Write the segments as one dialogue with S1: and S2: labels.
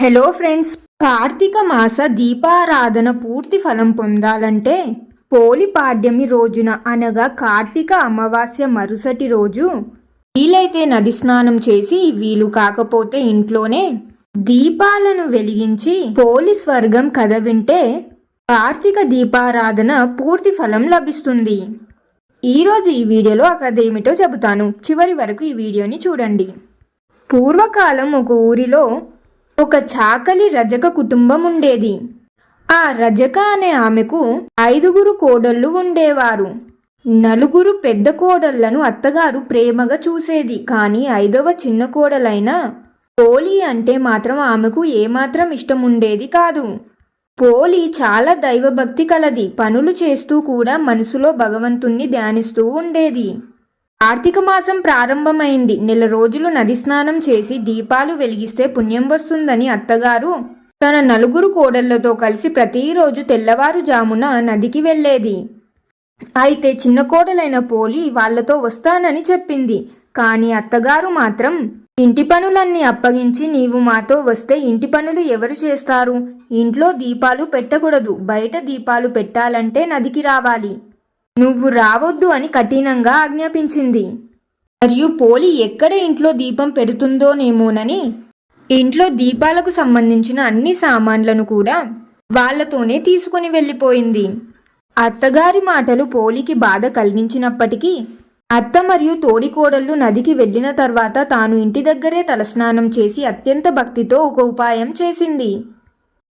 S1: Hello friends Karthika మాస దీపారాధన పూర్తి ఫలం పొందాలంటే పోలి పాడ్యమి రోజున అనగా కార్తీక అమావాస్య మరుసటి రోజు వీలైతే నది స్నానం చేసి వీలు కాకపోతే ఇంట్లోనే దీపాలను వెలిగించి పోలి స్వర్గం కథ వింటే కార్తీక దీపారాధన పూర్తి ఫలం లభిస్తుంది. ఈరోజు ఈ వీడియోలో ఆ కథ ఏమిటో చెబుతాను. చివరి వరకు ఈ వీడియోని చూడండి. పూర్వకాలం ఒక ఊరిలో ఒక చాకలి రజక కుటుంబం ఉండేది ఆ రజక అనే ఆమెకు ఐదుగురు కోడళ్ళు ఉండేవారు. నలుగురు పెద్ద కోడళ్ళను అత్తగారు ప్రేమగా చూసేది. కానీ ఐదవ చిన్న కోడలైన పోలి అంటే మాత్రం ఆమెకు ఏమాత్రం ఇష్టం ఉండేది కాదు. పోలి చాలా దైవభక్తి కలది. పనులు చేస్తూ కూడా మనసులో భగవంతుణ్ణి ధ్యానిస్తూ ఉండేది. కార్తీక మాసం ప్రారంభమైంది. నెల రోజులు నది స్నానం చేసి దీపాలు వెలిగిస్తే పుణ్యం వస్తుందని అత్తగారు. తన నలుగురు కోడళ్ళతో కలిసి ప్రతిరోజు తెల్లవారుజామున నదికి వెళ్ళేది. అయితే చిన్న కోడలైన పోలి వాళ్ళతో వస్తానని చెప్పింది. కానీ అత్తగారు మాత్రం ఇంటి పనులన్నీ అప్పగించి నీవు మాతో వస్తే ఇంటి పనులు ఎవరు చేస్తారు? ఇంట్లో దీపాలు పెట్టకూడదు. బయట దీపాలు పెట్టాలంటే నదికి రావాలి. నువ్వు రావద్దు అని కఠినంగా ఆజ్ఞాపించింది. మరియు పోలి ఎక్కడ ఇంట్లో దీపం పెడుతుందోనేమోనని ఇంట్లో దీపాలకు సంబంధించిన అన్ని సామాన్లను కూడా వాళ్ళతోనే తీసుకుని వెళ్ళిపోయింది. అత్తగారి మాటలు పోలికి బాధ కలిగించినప్పటికీ అత్త మరియు తోడికోడళ్ళు నదికి వెళ్ళిన తర్వాత తాను ఇంటి దగ్గరే తలస్నానం చేసి అత్యంత భక్తితో ఒక ఉపాయం చేసింది.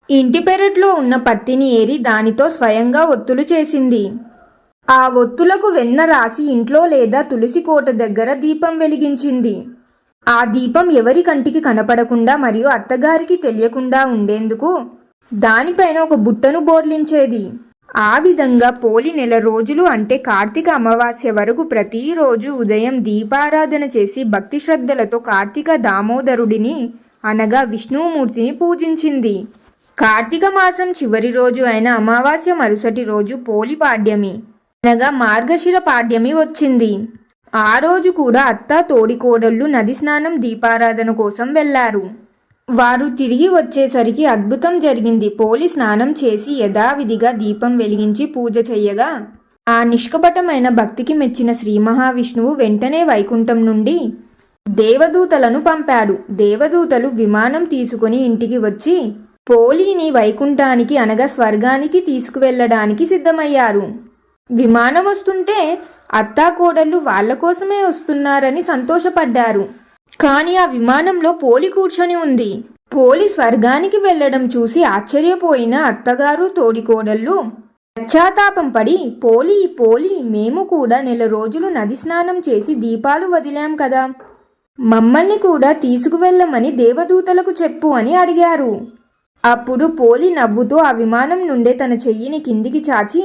S1: ఇంటి పెరట్లో ఉన్న పత్తిని ఏరి దానితో స్వయంగా ఒత్తులు చేసింది. ఆ ఒత్తులకు వెన్న రాసి ఇంట్లో లేదా తులసి కోట దగ్గర దీపం వెలిగించింది. ఆ దీపం ఎవరి కంటికి కనపడకుండా మరియు అత్తగారికి తెలియకుండా ఉండేందుకు దానిపైన ఒక బుట్టను బోర్లించేది. ఆ విధంగా పోలి నెల రోజులు అంటే కార్తీక అమావాస్య వరకు ప్రతిరోజు ఉదయం దీపారాధన చేసి భక్తి శ్రద్ధలతో కార్తీక దామోదరుడిని అనగా విష్ణుమూర్తిని పూజించింది. కార్తీక మాసం చివరి రోజు అయిన అమావాస్య మరుసటి రోజు పోలి పాడ్యమి. అనగా మార్గశిర పాడ్యమి వచ్చింది. ఆ రోజు కూడా అత్త తోడికోడళ్ళు నది స్నానం దీపారాధన కోసం వెళ్ళారు. వారు తిరిగి వచ్చేసరికి అద్భుతం జరిగింది. పోలి స్నానం చేసి యథావిధిగా దీపం వెలిగించి పూజ చెయ్యగా ఆ నిష్కపటమైన భక్తికి మెచ్చిన శ్రీ మహావిష్ణువు వెంటనే వైకుంఠం నుండి దేవదూతలను పంపాడు. దేవదూతలు విమానం తీసుకుని ఇంటికి వచ్చి పోలీని వైకుంఠానికి అనగా స్వర్గానికి తీసుకువెళ్ళడానికి సిద్ధమయ్యారు. విమానం వస్తుంటే అత్తా కోడళ్ళు వాళ్ళ కోసమే వస్తున్నారని సంతోషపడ్డారు. కానీ ఆ విమానంలో పోలి కూర్చొని ఉంది. పోలి స్వర్గానికి వెళ్ళడం చూసి ఆశ్చర్యపోయిన అత్తగారు తోడికోడళ్ళు. పశ్చాత్తాపం పడి పోలి పోలి మేము కూడా నెల రోజులు నది స్నానం చేసి దీపాలు వదిలాం కదా. మమ్మల్ని కూడా తీసుకువెళ్ళమని దేవదూతలకు చెప్పు అని అడిగారు. అప్పుడు పోలి నవ్వుతూ ఆ విమానం నుండే తన చెయ్యిని కిందికి చాచి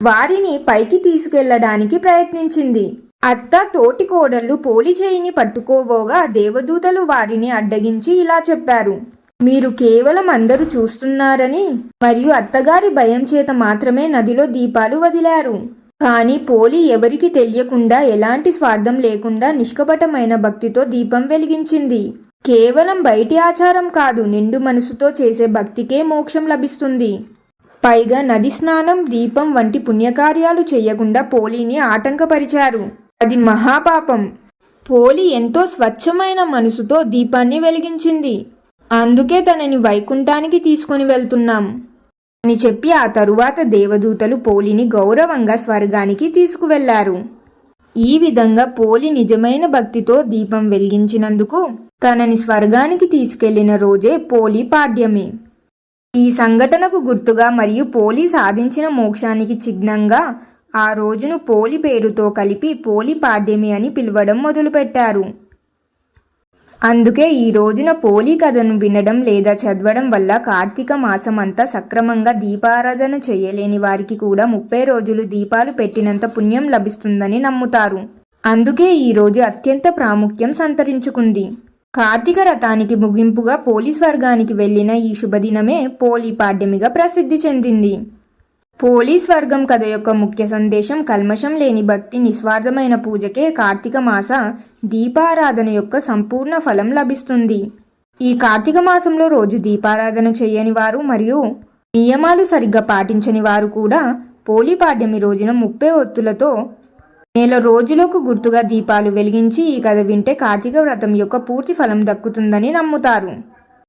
S1: వారిని పైకి తీసుకెళ్ళడానికి ప్రయత్నించింది. అత్త తోటి కోడళ్ళు పోలి చేయిని పట్టుకోబోగా దేవదూతలు వారిని అడ్డగించి ఇలా చెప్పారు. మీరు కేవలం అందరూ చూస్తున్నారని మరియు అత్తగారి భయం చేత మాత్రమే నదిలో దీపాలు వదిలారు. కానీ పోలి ఎవరికి తెలియకుండా ఎలాంటి స్వార్థం లేకుండా నిష్కపటమైన భక్తితో దీపం వెలిగించింది. కేవలం బయటి ఆచారం కాదు నిండు మనసుతో చేసే భక్తికే మోక్షం లభిస్తుంది. పైగా నది స్నానం దీపం వంటి పుణ్యకార్యాలు చేయకుండా పోలిని ఆటంకపరిచారు. అది మహాపాపం. పోలి ఎంతో స్వచ్ఛమైన మనసుతో దీపాన్ని వెలిగించింది. అందుకే తనని వైకుంఠానికి తీసుకొని వెళ్తున్నాం అని చెప్పి ఆ తరువాత దేవదూతలు పోలిని గౌరవంగా స్వర్గానికి తీసుకువెళ్ళారు. ఈ విధంగా పోలి నిజమైన భక్తితో దీపం వెలిగించినందుకు తనని స్వర్గానికి తీసుకెళ్ళిన రోజే పోలి పాడ్యమే. ఈ సంఘటనకు గుర్తుగా మరియు పోలి సాధించిన మోక్షానికి చిహ్నంగా ఆ రోజును పోలి పేరుతో కలిపి పోలి పాడ్యమి అని పిలవడం మొదలుపెట్టారు. అందుకే ఈ రోజున పోలి కథను వినడం లేదా చదవడం వల్ల కార్తీక మాసం అంతా సక్రమంగా దీపారాధన చేయలేని వారికి కూడా ముప్పై రోజులు దీపాలు పెట్టినంత పుణ్యం లభిస్తుందని నమ్ముతారు. అందుకే ఈ రోజు అత్యంత ప్రాముఖ్యం సంతరించుకుంది. కార్తీక రథానికి ముగింపుగా పోలీస్ వర్గానికి వెళ్ళిన ఈ శుభదినమే పోలీ పాడ్యమిగా ప్రసిద్ధి చెందింది. పోలీస్ వర్గం కథ యొక్క ముఖ్య సందేశం కల్మషం లేని భక్తి నిస్వార్థమైన పూజకే కార్తీక మాస దీపారాధన యొక్క సంపూర్ణ ఫలం లభిస్తుంది. ఈ కార్తీక మాసంలో రోజు దీపారాధన చేయని వారు మరియు నియమాలు సరిగ్గా పాటించని వారు కూడా పోలిపాడ్యమి రోజున ముప్పై ఒత్తులతో నెల రోజులకు గుర్తుగా దీపాలు వెలిగించి ఈ కథ వింటే కార్తీక వ్రతం యొక్క పూర్తి ఫలం దక్కుతుందని నమ్ముతారు.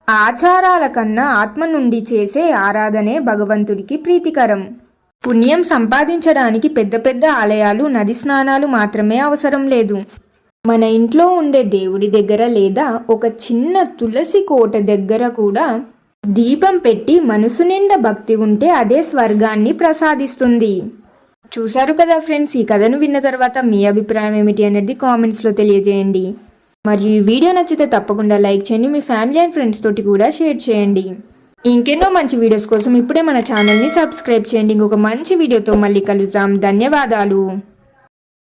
S1: ఆచారాల కన్నా ఆత్మ నుండి చేసే ఆరాధనే భగవంతుడికి ప్రీతికరం. పుణ్యం సంపాదించడానికి పెద్ద పెద్ద ఆలయాలు నది స్నానాలు మాత్రమే అవసరం లేదు. మన ఇంట్లో ఉండే దేవుడి దగ్గర లేదా ఒక చిన్న తులసి కోట దగ్గర కూడా దీపం పెట్టి మనసు నిండా భక్తి ఉంటే అదే స్వర్గాన్ని ప్రసాదిస్తుంది. చూశారు కదా ఫ్రెండ్స్ ఈ కథను విన్న తర్వాత మీ అభిప్రాయం ఏమిటి అనేది కామెంట్స్లో తెలియజేయండి. మరియు ఈ వీడియో నచ్చితే తప్పకుండా లైక్ చేయండి మీ ఫ్యామిలీ అండ్ ఫ్రెండ్స్ తోటి కూడా షేర్ చేయండి. ఇంకెన్నో మంచి వీడియోస్ కోసం ఇప్పుడే మన ఛానల్ని సబ్స్క్రైబ్ చేయండి. ఇంకొక మంచి వీడియోతో మళ్ళీ కలుద్దాం. ధన్యవాదాలు.